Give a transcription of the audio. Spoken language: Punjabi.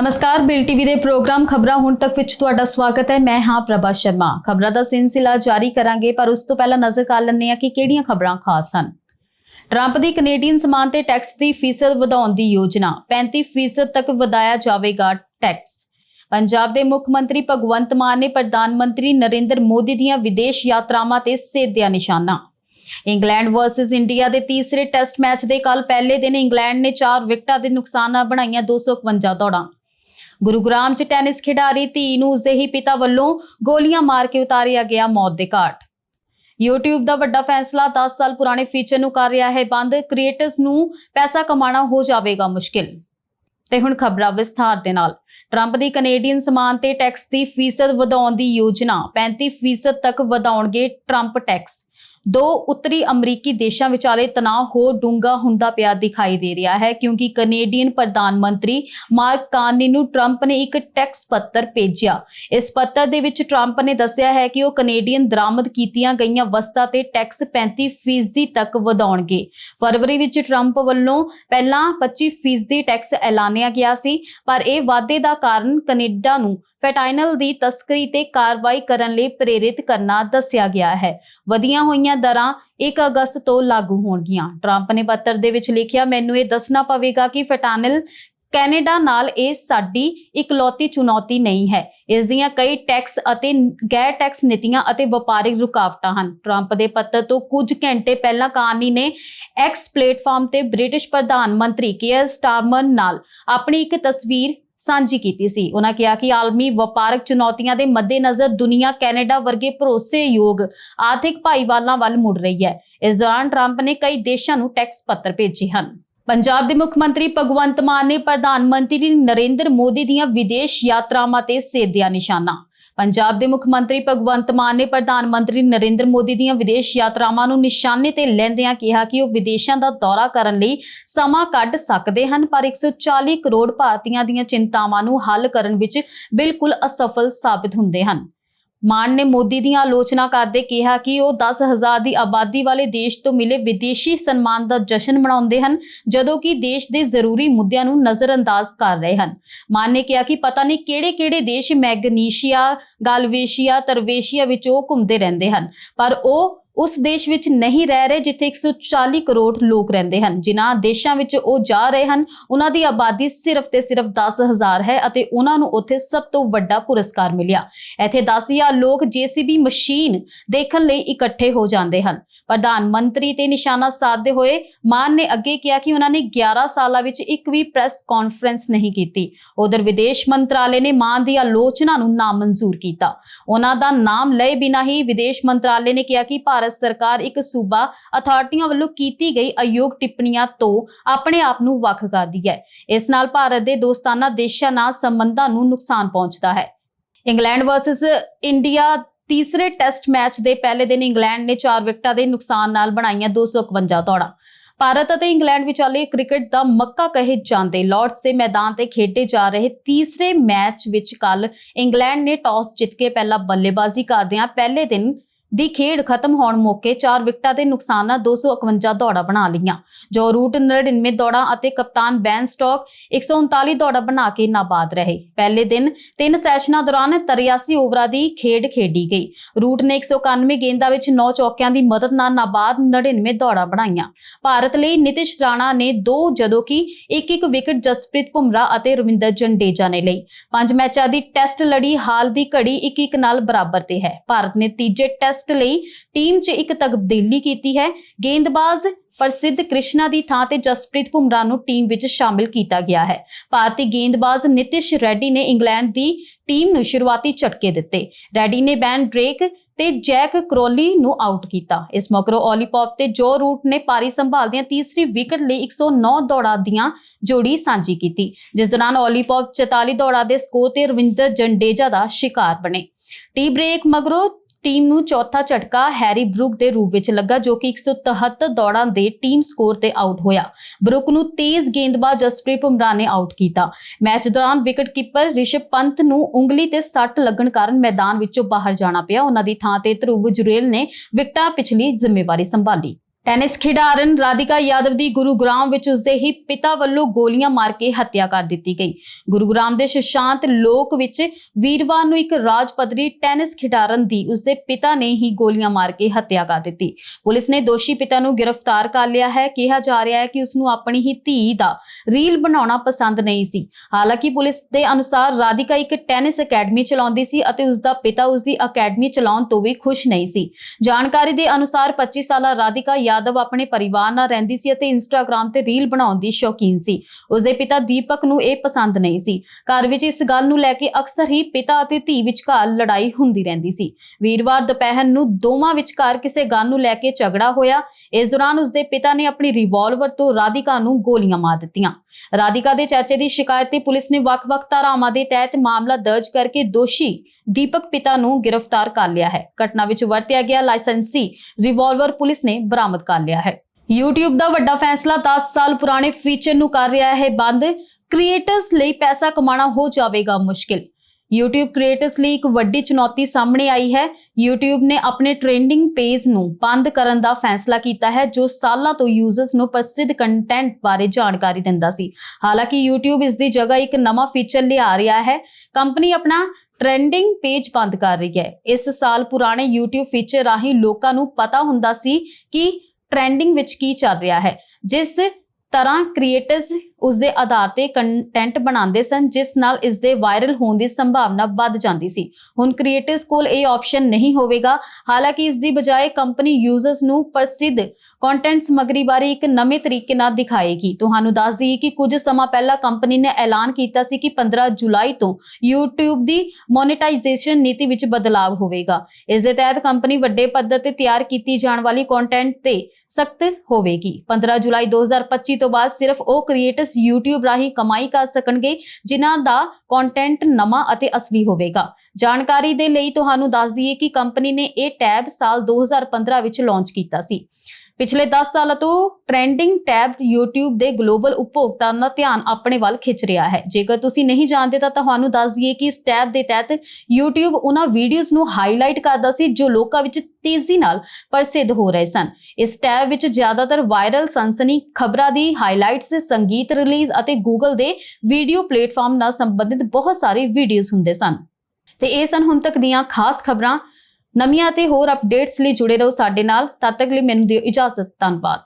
ਨਮਸਕਾਰ, ਬਿਲ ਟੀਵੀ ਦੇ ਪ੍ਰੋਗਰਾਮ ਖਬਰਾਂ ਹੁਣ ਤੱਕ ਵਿੱਚ ਤੁਹਾਡਾ ਸਵਾਗਤ ਹੈ। ਮੈਂ ਹਾਂ ਪ੍ਰਭਾ ਸ਼ਰਮਾ। ਖਬਰਾਂ ਦਾ ਸਿਲਸਿਲਾ ਜਾਰੀ ਕਰਾਂਗੇ, ਪਰ ਉਸ ਤੋਂ ਪਹਿਲਾਂ ਨਜ਼ਰ ਕਰ ਲੈਂਦੇ ਹਾਂ ਕਿ ਕਿਹੜੀਆਂ ਖਬਰਾਂ ਖਾਸ ਹਨ। ਟਰੰਪ ਦੀ ਕੈਨੇਡੀਅਨ ਸਮਾਨ ਤੇ ਟੈਕਸ ਦੀ ਫੀਸਦ ਵਧਾਉਣ ਦੀ ਯੋਜਨਾ। 35% ਤੱਕ ਵਧਾਇਆ ਜਾਵੇਗਾ ਟੈਕਸ। ਪੰਜਾਬ ਦੇ ਮੁੱਖ ਮੰਤਰੀ ਭਗਵੰਤ ਮਾਨ ਨੇ ਪ੍ਰਧਾਨ ਮੰਤਰੀ ਨਰਿੰਦਰ ਮੋਦੀ ਦੀਆਂ ਵਿਦੇਸ਼ ਯਾਤਰਾਵਾਂ ਤੇ ਸੇਧਿਆ ਨਿਸ਼ਾਨਾ। ਇੰਗਲੈਂਡ ਵਰਸਸ ਇੰਡੀਆ ਦੇ ਤੀਸਰੇ ਟੈਸਟ ਮੈਚ ਦੇ ਕੱਲ ਪਹਿਲੇ ਦਿਨ ਇੰਗਲੈਂਡ ਨੇ 4 ਵਿਕਟਾਂ ਦੇ ਨੁਕਸਾਨ ਨਾਲ ਬਣਾਈਆਂ 251 ਦੌੜਾਂ। ਗੁਰੂਗ੍ਰਾਮ 'ਚ ਟੈਨਿਸ ਖਿਡਾਰੀ ਧੀ ਨੂੰ ਉਸਦੇ ਹੀ ਪਿਤਾ ਵੱਲੋਂ ਗੋਲੀਆਂ ਮਾਰ ਕੇ ਉਤਾਰਿਆ ਗਿਆ ਮੌਤ ਦੇ ਘਾਟ। YouTube ਦਾ ਵੱਡਾ ਫੈਸਲਾ 10 ਸਾਲ ਪੁਰਾਣੇ ਫੀਚਰ ਨੂੰ ਕਰ ਰਿਹਾ ਹੈ ਬੰਦ ਕ੍ਰੀਏਟਰਸ ਨੂੰ ਪੈਸਾ ਕਮਾਉਣਾ ਹੋ ਜਾਵੇਗਾ ਮੁਸ਼ਕਿਲ। ਤੇ ਹੁਣ ਖਬਰਾਂ ਵਿਸਥਾਰ ਦੇ ਨਾਲ। ਟਰੰਪ ਦੀ ਕੈਨੇਡੀਅਨ ਸਮਾਨ ਤੇ ਟੈਕਸ ਦੀ ਫੀਸਦ ਵਧਾਉਣ ਦੀ ਯੋਜਨਾ 35% ਤੱਕ ਵਧਾਉਣਗੇ ਟਰੰਪ ਟੈਕਸ ਦੋ ਉੱਤਰੀ ਅਮਰੀਕੀ ਦੇਸ਼ਾਂ ਵਿਚਾਲੇ ਤਣਾਅ ਹੋਰ ਡੂੰਘਾ ਹੁੰਦਾ ਪਿਆ ਦਿਖਾਈ ਦੇ ਰਿਹਾ ਹੈ, ਕਿਉਂਕਿ ਕੈਨੇਡੀਅਨ ਪ੍ਰਧਾਨ ਮੰਤਰੀ ਮਾਰਕ ਕਾਰਨੀ ਨੂੰ ਟਰੰਪ ਨੇ ਇੱਕ ਟੈਕਸ ਪੱਤਰ ਭੇਜਿਆ। ਇਸ ਪੱਤਰ ਦੇ ਵਿੱਚ ਟਰੰਪ ਨੇ ਦੱਸਿਆ ਹੈ ਕਿ ਉਹ ਕੈਨੇਡੀਅਨ ਦਰਾਮਦ ਕੀਤੀਆਂ ਗਈਆਂ ਵਸਤਾਂ ਤੇ ਟੈਕਸ 35% ਤੱਕ ਵਧਾਉਣਗੇ। ਫਰਵਰੀ ਵਿੱਚ ਟਰੰਪ ਵੱਲੋਂ ਪਹਿਲਾਂ 25% ਟੈਕਸ ਐਲਾਨਿਆ ਗਿਆ ਸੀ, ਪਰ ਇਹ ਵਾਅਦੇ ਦਾ ਕਾਰਨ ਕੈਨੇਡਾ ਨੂੰ ਫੈਟਾਈਨਲ ਦੀ ਤਸਕਰੀ ਤੇ ਕਾਰਵਾਈ ਕਰਨ ਲਈ ਪ੍ਰੇਰਿਤ ਕਰਨਾ ਦੱਸਿਆ ਗਿਆ ਹੈ। ਵਧੀਆਂ ਹੋਈਆਂ ਦਰਾਂ 1 ਅਗਸਤ ਤੋਂ ਲਾਗੂ ਹੋਣਗੀਆਂ। ਟਰੰਪ ਨੇ ਪੱਤਰ ਦੇ ਵਿੱਚ ਲਿਖਿਆ, ਮੈਨੂੰ ਇਹ ਦੱਸਣਾ ਪਵੇਗਾ ਕਿ ਫੈਟਾਈਨਲ ਕੈਨੇਡਾ ਨਾਲ ਇਹ ਸਾਡੀ ਇਕਲੌਤੀ ਚੁਣੌਤੀ ਨਹੀਂ ਹੈ। ਇਸ ਦੀਆਂ ਕਈ ਟੈਕਸ ਅਤੇ ਗੈਰ ਟੈਕਸ ਨੀਤੀਆਂ ਅਤੇ ਵਪਾਰਿਕ ਰੁਕਾਵਟਾਂ ਹਨ। ਟਰੰਪ ਦੇ ਪੱਤਰ ਤੋਂ ਕੁਝ ਘੰਟੇ ਪਹਿਲਾਂ ਕਾਰਨੀ ਨੇ ਐਕਸ ਪਲੇਟਫਾਰਮ ਤੇ ਬ੍ਰਿਟਿਸ਼ ਪ੍ਰਧਾਨ ਮੰਤਰੀ ਕੇਅਰ ਸਟਾਰਮਰ ਨਾਲ ਆਪਣੀ ਇੱਕ ਤਸਵੀਰ ਸਾਂਝੀ ਕੀਤੀ ਸੀ। ਉਹਨਾਂ ਕਿਹਾ ਕਿ ਆਲਮੀ ਵਪਾਰਕ ਚੁਣੌਤੀਆਂ ਦੇ ਮੱਦੇਨਜ਼ਰ ਦੁਨੀਆ ਕੈਨੇਡਾ ਵਰਗੇ ਭਰੋਸੇਯੋਗ ਆਰਥਿਕ ਭਾਈਵਾਲਾਂ ਵੱਲ ਮੁੜ ਰਹੀ ਹੈ। ਇਸ ਦੌਰਾਨ ਟਰੰਪ ਨੇ ਕਈ ਦੇਸ਼ਾਂ ਨੂੰ ਟੈਕਸ ਪੱਤਰ ਭੇਜੇ ਹਨ। ਪੰਜਾਬ ਦੇ ਮੁੱਖ ਮੰਤਰੀ ਭਗਵੰਤ ਮਾਨ ਨੇ ਪ੍ਰਧਾਨ ਮੰਤਰੀ ਨਰਿੰਦਰ ਮੋਦੀ ਦੀਆਂ ਵਿਦੇਸ਼ ਯਾਤਰਾਵਾਂ ਤੇ ਸੇਧਿਆ ਨਿਸ਼ਾਨਾ। ਪੰਜਾਬ ਦੇ ਮੁੱਖ ਮੰਤਰੀ ਭਗਵੰਤ ਮਾਨ ਨੇ ਪ੍ਰਧਾਨ ਮੰਤਰੀ ਨਰਿੰਦਰ ਮੋਦੀ ਦੀਆਂ ਵਿਦੇਸ਼ ਯਾਤਰਾਵਾਂ ਨੂੰ ਨਿਸ਼ਾਨੇ ਤੇ ਲੈਂਦਿਆਂ ਕਿਹਾ ਕਿ ਉਹ ਵਿਦੇਸ਼ਾਂ ਦਾ ਦੌਰਾ ਕਰਨ ਲਈ ਸਮਾਂ ਕੱਢ ਸਕਦੇ ਹਨ, ਪਰ 140 ਕਰੋੜ ਭਾਰਤੀਆਂ ਦੀਆਂ ਚਿੰਤਾਵਾਂ ਨੂੰ ਹੱਲ ਕਰਨ ਵਿੱਚ ਬਿਲਕੁਲ ਅਸਫਲ ਸਾਬਿਤ ਹੁੰਦੇ ਹਨ। ਮਾਨ ਨੇ ਮੋਦੀ ਦੀਆਂ ਆਲੋਚਨਾ ਕਰਦੇ ਕਿਹਾ ਕਿ ਉਹ 10000 ਦੀ ਆਬਾਦੀ ਵਾਲੇ ਦੇਸ਼ ਤੋਂ ਮਿਲੇ ਵਿਦੇਸ਼ੀ ਸਨਮਾਨ ਦਾ ਜਸ਼ਨ ਮਨਾਉਂਦੇ ਹਨ, ਜਦੋਂ ਕਿ ਦੇਸ਼ ਦੇ ਜ਼ਰੂਰੀ ਮੁੱਦਿਆਂ ਨੂੰ ਨਜ਼ਰਅੰਦਾਜ਼ ਕਰ ਰਹੇ ਹਨ। ਮਾਨ ਨੇ ਕਿਹਾ ਕਿ ਪਤਾ ਨਹੀਂ ਕਿਹੜੇ-ਕਿਹੜੇ ਦੇਸ਼ ਮੈਗਨੀਸ਼ੀਆ, ਗਾਲਵੇਸ਼ੀਆ, ਤਰਵੇਸ਼ੀਆ ਵਿੱਚ ਉਹ ਘੁੰਮਦੇ ਰਹਿੰਦੇ ਹਨ, ਪਰ ਉਹ ਉਸ ਦੇਸ਼ ਵਿੱਚ ਨਹੀਂ ਰਹਿ ਰਹੇ ਜਿੱਥੇ 140 ਕਰੋੜ ਲੋਕ ਰਹਿੰਦੇ ਹਨ। ਜਿਨ੍ਹਾਂ ਦੇਸ਼ਾਂ ਵਿੱਚ ਉਹ ਜਾ ਰਹੇ ਹਨ, ਉਹਨਾਂ ਦੀ ਆਬਾਦੀ ਸਿਰਫ ਤੇ ਸਿਰਫ 10000 ਹੈ ਅਤੇ ਉਹਨਾਂ ਨੂੰ ਉੱਥੇ ਸਭ ਤੋਂ ਵੱਡਾ ਪੁਰਸਕਾਰ ਮਿਲਿਆ। ਇੱਥੇ 10000 ਲੋਕ ਜੀਸੀਬੀ ਮਸ਼ੀਨ ਦੇਖਣ ਲਈ ਇਕੱਠੇ ਹੋ ਜਾਂਦੇ ਹਨ। ਪ੍ਰਧਾਨ ਮੰਤਰੀ ਤੇ ਨਿਸ਼ਾਨਾ ਸਾਧਦੇ ਹੋਏ ਮਾਨ ਨੇ ਅੱਗੇ ਕਿਹਾ ਕਿ ਉਹਨਾਂ ਨੇ 11 ਸਾਲਾਂ ਵਿੱਚ ਇੱਕ ਵੀ ਪ੍ਰੈਸ ਕਾਨਫਰੰਸ ਨਹੀਂ ਕੀਤੀ। ਉਧਰ ਵਿਦੇਸ਼ ਮੰਤਰਾਲੇ ਨੇ ਮਾਨ ਦੀ ਆਲੋਚਨਾ ਨੂੰ ਨਾਮਨਜ਼ੂਰ ਕੀਤਾ। ਉਹਨਾਂ ਦਾ ਨਾਮ ਲਏ ਬਿਨਾਂ ਹੀ ਵਿਦੇਸ਼ ਮੰਤਰਾਲੇ ਨੇ ਕਿਹਾ ਕਿ ਭਾਰਤ ਸਰਕਾਰ ਇੱਕ ਸੂਬਾ ਅਥਾਰਟੀਆਂ ਵੱਲੋਂ ਕੀਤੀ ਗਈ ਅਯੋਗ ਟਿੱਪਣੀਆਂ ਤੋਂ ਆਪਣੇ ਆਪ ਨੂੰ ਵੱਖ ਕਰਦੀ ਹੈ। ਇਸ ਨਾਲ ਭਾਰਤ ਦੇ ਦੋਸਤਾਨਾ ਦੇਸ਼ਾਂ ਨਾਲ ਸੰਬੰਧਾਂ ਨੂੰ ਨੁਕਸਾਨ ਪਹੁੰਚਦਾ ਹੈ। ਇੰਗਲੈਂਡ ਵਰਸਸ ਇੰਡੀਆ ਤੀਸਰੇ ਟੈਸਟ ਮੈਚ ਦੇ ਪਹਿਲੇ ਦਿਨ ਇੰਗਲੈਂਡ ਨੇ 4 ਵਿਕਟਾਂ ਦੇ ਨੁਕਸਾਨ ਨਾਲ ਬਣਾਈਆਂ 251 ਦੌੜਾਂ ਭਾਰਤ ਅਤੇ ਇੰਗਲੈਂਡ ਵਿਚਾਲੇ ਕ੍ਰਿਕਟ ਦਾ ਮੱਕਾ ਕਹੇ ਜਾਂਦੇ। ਲਾਰਡਸ ਦੇ ਮੈਦਾਨ ਤੇ ਖੇਡੇ ਜਾ ਰਹੇ ਤੀਸਰੇ ਮੈਚ ਵਿੱਚ ਕੱਲ ਇੰਗਲੈਂਡ ਨੇ ਟਾਸ ਜਿੱਤ ਕੇ ਪਹਿਲਾਂ ਬੱਲੇਬਾਜ਼ੀ ਕਰਦਿਆਂ ਪਹਿਲੇ ਦਿਨ ਦੀ ਖੇਡ ਖਤਮ ਹੋਣ ਮੌਕੇ 4 ਵਿਕਟਾਂ ਦੇ ਨੁਕਸਾਨ ਨਾਲ 251 ਦੌੜਾਂ ਬਣਾ ਲਈਆਂ। ਜੋ ਰੂਟ 99 ਦੌੜਾਂ ਅਤੇ ਕਪਤਾਨ ਬੈਨ ਸਟਾਕ 139 ਦੌੜਾਂ ਬਣਾ ਕੇ ਨਾਬਾਦ ਰਹੇ। ਪਹਿਲੇ ਦਿਨ ਤਿੰਨ ਸੈਸ਼ਨਾਂ ਦੌਰਾਨ 83 ਓਵਰਾਂ ਦੀ ਖੇਡ ਖੇਡੀ ਗਈ। ਰੂਟ ਨੇ 191 ਗੇਂਦਾਂ ਵਿੱਚ 9 ਚੌਕਿਆਂ ਦੀ ਮਦਦ ਨਾਲ ਨਾਬਾਦ 99 ਦੌੜਾਂ ਬਣਾਈਆਂ। ਭਾਰਤ ਲਈ ਨਿਤਿਸ਼ ਰਾਣਾ ਨੇ 2 ਜਦੋਂ ਕਿ ਇੱਕ ਇੱਕ ਵਿਕਟ ਜਸਪ੍ਰੀਤ ਬੁਮਰਾਹ ਅਤੇ ਰਵਿੰਦਰ ਜੰਡੇਜਾ ਨੇ ਲਈ। ਪੰਜ ਮੈਚਾਂ ਦੀ ਟੈਸਟ ਲੜੀ ਹਾਲ ਦੀ ਘੜੀ ਇੱਕ ਇੱਕ ਨਾਲ ਬਰਾਬਰ ਤੇ ਹੈ। ਭਾਰਤ ਨੇ ਤੀਜੇ ਟੈਸਟ ਲਈ ਟੀਮ 'ਚ ਇੱਕ ਤਬਦੀਲੀ ਕੀਤੀ ਹੈ। ਗੇਂਦਬਾਜ਼ ਪ੍ਰਸਿੱਧ ਕ੍ਰਿਸ਼ਨਾ ਦੀ ਥਾਂ ਤੇ ਜਸਪ੍ਰੀਤ ਬੁਮਰਾਹ ਨੂੰ ਟੀਮ ਵਿੱਚ ਸ਼ਾਮਿਲ ਕੀਤਾ ਗਿਆ ਹੈ। ਭਾਰਤੀ ਗੇਂਦਬਾਜ਼ ਨਿਤਿਸ਼ ਰੈਡੀ ਨੇ ਇੰਗਲੈਂਡ ਦੀ ਟੀਮ ਨੂੰ ਸ਼ੁਰੂਆਤੀ ਝਟਕੇ ਦਿੱਤੇ। ਰੈਡੀ ਨੇ ਬੈਨ ਡ੍ਰੇਕ ਤੇ ਜੈਕ ਕਰੋਲੀ ਨੂੰ ਆਊਟ ਕੀਤਾ। ਇਸ ਮਗਰੋਂ ਓਲੀਪੌਪ ਤੇ ਜੋ ਰੂਟ ਨੇ ਪਾਰੀ ਸੰਭਾਲਦਿਆਂ ਤੀਸਰੀ ਵਿਕਟ ਲਈ 109 ਦੌੜਾਂ ਦੀਆਂ ਜੋੜੀ ਸਾਂਝੀ ਕੀਤੀ, ਜਿਸ ਦੌਰਾਨ ਓਲੀਪੌਪ 44 ਦੌੜਾਂ ਦੇ ਸਕੋਰ ਤੇ ਰਵਿੰਦਰ ਜੰਡੇਜਾ ਦਾ ਸ਼ਿਕਾਰ ਬਣੇ। ਟੀ ਬ੍ਰੇਕ ਮਗਰੋਂ ਟੀਮ ਨੂੰ ਚੌਥਾ ਝਟਕਾ ਹੈਰੀ ਬਰੁਕ ਦੇ ਰੂਪ ਵਿੱਚ ਲੱਗਾ, ਜੋ ਕਿ 173 ਦੌੜਾਂ ਦੇ ਟੀਮ ਸਕੋਰ ਤੇ ਆਊਟ ਹੋਇਆ। ਬਰੁਕ ਨੂੰ ਤੇਜ਼ ਗੇਂਦਬਾਜ਼ ਜਸਪ੍ਰੀਤ ਬੁਮਰਾਹ ਨੇ ਆਊਟ ਕੀਤਾ। ਮੈਚ ਦੌਰਾਨ ਵਿਕਟ ਕੀਪਰ ਰਿਸ਼ਭ ਪੰਤ ਨੂੰ ਉਂਗਲੀ ਤੇ ਸੱਟ ਲੱਗਣ ਕਾਰਨ ਮੈਦਾਨ ਵਿੱਚੋਂ ਬਾਹਰ ਜਾਣਾ ਪਿਆ। ਉਹਨਾਂ ਦੀ ਥਾਂ ਤੇ ਧਰੁਵ ਜੁਰੇਲ ਨੇ ਵਿਕਟਾਂ ਪਿਛਲੀ ਜ਼ਿੰਮੇਵਾਰੀ ਸੰਭਾਲੀ। ਟੈਨਿਸ ਖਿਡਾਰਨ ਰਾਧਿਕਾ ਯਾਦਵ ਦੀ ਗੁਰੂਗ੍ਰਾਮ ਵਿੱਚ ਉਸਦੇ ਹੀ ਪਿਤਾ ਵੱਲੋਂ ਗੋਲੀਆਂ ਮਾਰ ਕੇ ਹੱਤਿਆ ਕਰ ਦਿੱਤੀ ਗਈ। ਗੁਰੂਗ੍ਰਾਮ ਦੇ ਸ਼ਸ਼ਾਂਤ ਲੋਕ ਵਿੱਚ ਵੀਰਵਾਰ ਨੂੰ ਇੱਕ ਰਾਜ ਪੱਧਰੀ ਟੈਨਿਸ ਖਿਡਾਰਨ ਦੀ ਉਸਦੇ ਪਿਤਾ ਨੇ ਹੀ ਗੋਲੀਆਂ ਮਾਰ ਕੇ ਹੱਤਿਆ ਕਰ ਦਿੱਤੀ। ਪੁਲਿਸ ਨੇ ਦੋਸ਼ੀ ਪਿਤਾ ਨੂੰ ਗ੍ਰਿਫਤਾਰ ਕਰ ਲਿਆ ਹੈ। ਕਿਹਾ ਜਾ ਰਿਹਾ ਹੈ ਕਿ ਉਸ ਨੂੰ ਆਪਣੀ ਹੀ ਧੀ ਦਾ ਰੀਲ ਬਣਾਉਣਾ ਪਸੰਦ ਨਹੀਂ ਸੀ। ਹਾਲਾਂਕਿ ਪੁਲਿਸ ਦੇ ਅਨੁਸਾਰ ਰਾਧਿਕਾ ਇੱਕ ਟੈਨਿਸ ਅਕੈਡਮੀ ਚਲਾਉਂਦੀ ਸੀ ਅਤੇ ਉਸ ਦਾ ਪਿਤਾ ਉਸ ਦੀ ਅਕੈਡਮੀ ਚਲਾਉਣ ਤੋਂ ਵੀ ਖੁਸ਼ ਨਹੀਂ ਸੀ। ਜਾਣਕਾਰੀ ਦੇ ਅਨੁਸਾਰ 25 ਸਾਲਾ ਰਾਧਿਕਾ ਯਾਦਵ ਆਪਣੇ ਪਰਿਵਾਰ ਨਾਲ ਰਹਿੰਦੀ ਸੀ ਅਤੇ ਇੰਸਟਾਗ੍ਰam ਤੇ ਰੀਲ ਬਣਾਉਣ ਦੀ ਸ਼ੌਕੀਨ ਸੀ। ਉਸਦੇ ਪਿਤਾ ਦੀਪਕ ਨੂੰ ਇਹ ਪਸੰਦ ਨਹੀਂ ਸੀ। ਘਰ ਵਿੱਚ ਇਸ ਗੱਲ ਨੂੰ ਲੈ ਕੇ ਅਕਸਰ ਹੀ ਪਿਤਾ ਅਤੇ ਧੀ ਵਿਚਕਾਰ ਲੜਾਈ ਹੁੰਦੀ ਰਹਿੰਦੀ ਸੀ। ਵੀਰਵਾਰ ਦੁਪਹਿਰ ਨੂੰ ਦੋਵਾਂ ਵਿਚਕਾਰ ਕਿਸੇ ਗੱਲ ਨੂੰ ਲੈ ਕੇ ਝਗੜਾ ਹੋਇਆ। ਇਸ ਦੌਰਾਨ ਉਸਦੇ ਪਿਤਾ ਨੇ ਆਪਣੀ ਰਿਵਾਲਵਰ ਤੋਂ ਰਾਧਿਕਾ ਨੂੰ ਗੋਲੀਆਂ ਮਾਰ ਦਿੱਤੀਆਂ। ਰਾਧਿਕਾ ਦੇ ਚਾਚੇ ਦੀ ਸ਼ਿਕਾਇਤ ਤੇ ਪੁਲਿਸ ਨੇ ਵੱਖ-ਵੱਖ ਧਾਰਾਵਾਂ ਦੇ ਤਹਿਤ ਮਾਮਲਾ ਦਰਜ ਕਰਕੇ ਦੋਸ਼ੀ ਦੀਪਕ ਪਿਤਾ ਨੂੰ ਗ੍ਰਿਫਤਾਰ ਕਰ ਲਿਆ ਹੈ। ਘਟਨਾ ਵਿੱਚ ਵਰਤਿਆ ਗਿਆ ਲਾਇਸੈਂਸੀ ਰਿਵਾਲਵਰ ਪੁਲਿਸ ਨੇ ਬਰਾਮਦ ਕਰ ਲਿਆ ਹੈ। YouTube ਦਾ ਵੱਡਾ ਫੈਸਲਾ 10 ਸਾਲ ਪੁਰਾਣੇ ਫੀਚਰ ਨੂੰ ਕਰ ਰਿਹਾ ਹੈ ਬੰਦ। ਕ੍ਰੀਏਟਰਸ ਲਈ ਪੈਸਾ ਕਮਾਉਣਾ ਹੋ ਜਾਵੇਗਾ ਮੁਸ਼ਕਿਲ। YouTube ਕ੍ਰੀਏਟਰਸ ਲਈ ਇੱਕ ਵੱਡੀ ਚੁਣੌਤੀ ਸਾਹਮਣੇ ਆਈ ਹੈ। YouTube ਨੇ ਆਪਣੇ ਟ੍ਰੈਂਡਿੰਗ ਪੇਜ ਨੂੰ ਬੰਦ ਕਰਨ ਦਾ ਫੈਸਲਾ ਕੀਤਾ ਹੈ, ਜੋ ਸਾਲਾਂ ਤੋਂ ਯੂਜ਼ਰਸ ਨੂੰ ਪ੍ਰਸਿੱਧ ਕੰਟੈਂਟ ਬਾਰੇ ਜਾਣਕਾਰੀ ਦਿੰਦਾ ਸੀ। ਹਾਲਾਂਕਿ YouTube ਇਸ ਦੀ ਜਗ੍ਹਾ ਇੱਕ ਨਵਾਂ ਫੀਚਰ ਲਿਆ ਰਿਹਾ ਹੈ। ਕੰਪਨੀ ਆਪਣਾ ਟ੍ਰੈਂਡਿੰਗ ਪੇਜ ਬੰਦ ਕਰ ਰਹੀ ਹੈ। ਇਸ ਸਾਲ ਪੁਰਾਣੇ YouTube ਫੀਚਰ ਰਾਹੀਂ ਲੋਕਾਂ ਨੂੰ ਪਤਾ ਹੁੰਦਾ ਸੀ ਕਿ ਟ੍ਰੈਂਡਿੰਗ ਵਿੱਚ ਕੀ ਚੱਲ ਰਿਹਾ ਹੈ? ਜਿਸ ਤਰ੍ਹਾਂ ਕ੍ਰੀਏਟਰਸ ਉਸ ਦੇ ਆਧਾਰ ਤੇ ਕੰਟੈਂਟ ਬਣਾਉਂਦੇ ਸਨ, ਜਿਸ ਨਾਲ ਇਸ ਦੇ ਵਾਇਰਲ ਹੋਣ ਦੀ ਸੰਭਾਵਨਾ ਵੱਧ ਜਾਂਦੀ ਸੀ। ਹੁਣ ਕ੍ਰੀਏਟਰਸ ਕੋਲ ਇਹ ਆਪਸ਼ਨ ਨਹੀਂ ਹੋਵੇਗਾ। ਹਾਲਾਂਕਿ ਇਸ ਦੀ ਬਜਾਏ ਕੰਪਨੀ ਯੂਜ਼ਰਸ ਨੂੰ ਪ੍ਰਸਿੱਧ ਕੰਟੈਂਟ ਸਮੱਗਰੀ ਬਾਰੇ ਇੱਕ ਨਵੇਂ ਤਰੀਕੇ ਨਾਲ ਦਿਖਾਏਗੀ। ਤੁਹਾਨੂੰ ਦੱਸ ਦਈਏ ਕਿ ਕੁਝ ਸਮਾਂ ਪਹਿਲਾਂ ਕੰਪਨੀ ਨੇ ਐਲਾਨ ਕੀਤਾ ਸੀ ਕਿ 15 ਜੁਲਾਈ ਤੋਂ YouTube ਦੀ ਮੋਨੇਟਾਈਜੇਸ਼ਨ ਨੀਤੀ ਵਿੱਚ ਬਦਲਾਅ ਹੋਵੇਗਾ। ਇਸ ਦੇ ਤਹਿਤ ਕੰਪਨੀ ਵੱਡੇ ਪੱਧਰ ਤੇ ਤਿਆਰ ਕੀਤੀ ਜਾਣ ਵਾਲੀ ਕੰਟੈਂਟ ਤੇ ਸਖਤ ਹੋਵੇਗੀ। 15 ਜੁਲਾਈ 2025 ਤੋਂ ਬਾਅਦ ਸਿਰਫ ਉਹ ਕ੍ਰੀਏਟਰਸ YouTube ਰਾਹੀਂ ਕਮਾਈ ਕਰ ਸਕਣਗੇ, ਜਿਨ੍ਹਾਂ ਦਾ ਕੰਟੈਂਟ ਨਵਾਂ ਅਤੇ ਅਸਲੀ ਹੋਵੇਗਾ। ਜਾਣਕਾਰੀ ਦੇ ਲਈ ਤੁਹਾਨੂੰ ਦੱਸ ਦਈਏ ਕਿ ਕੰਪਨੀ ਨੇ ਇਹ ਟੈਬ ਸਾਲ 2015 ਵਿੱਚ ਲਾਂਚ ਕੀਤਾ ਸੀ। ਪਿਛਲੇ 10 ਸਾਲਾਂ ਤੋਂ ਟ੍ਰੈਂਡਿੰਗ ਟੈਬ YouTube ਦੇ ਗਲੋਬਲ ਉਪਭੋਗਤਾ ਦਾ ਧਿਆਨ ਆਪਣੇ ਵੱਲ ਖਿੱਚ ਰਿਹਾ ਹੈ। ਜੇਕਰ ਤੁਸੀਂ ਨਹੀਂ ਜਾਣਦੇ ਤਾਂ ਤੁਹਾਨੂੰ ਦੱਸ ਦਈਏ ਕਿ ਇਸ ਟੈਬ ਦੇ ਤਹਿਤ YouTube ਉਹਨਾਂ ਵੀਡੀਓਜ਼ ਨੂੰ ਹਾਈਲਾਈਟ ਕਰਦਾ ਸੀ ਜੋ ਲੋਕਾਂ ਵਿੱਚ ਤੇਜ਼ੀ ਨਾਲ ਪ੍ਰਸਿੱਧ ਹੋ ਰਹੇ ਸਨ। ਇਸ ਟੈਬ ਵਿੱਚ ਜ਼ਿਆਦਾਤਰ ਵਾਇਰਲ ਸਨਸਨੀ ਖਬਰਾਂ ਦੀ ਹਾਈਲਾਈਟਸ ਸੰਗੀਤ ਰਿਲੀਜ਼ ਅਤੇ Google ਦੇ ਵੀਡੀਓ ਪਲੇਟਫਾਰਮ ਨਾਲ ਸੰਬੰਧਿਤ ਬਹੁਤ ਸਾਰੇ ਵੀਡੀਓਜ਼ ਹੁੰਦੇ ਸਨ। ਤੇ ਇਹ ਸਨ ਹੁਣ ਤੱਕ ਦੀਆਂ ਖਾਸ ਖਬਰਾਂ। ਨਵੀਆਂ ਅਤੇ ਹੋਰ ਅਪਡੇਟਸ ਲਈ ਜੁੜੇ ਰਹੋ ਸਾਡੇ ਨਾਲ। ਤਦ ਤੱਕ ਲਈ ਮੈਨੂੰ ਦਿਓ ਇਜਾਜ਼ਤ। ਧੰਨਵਾਦ।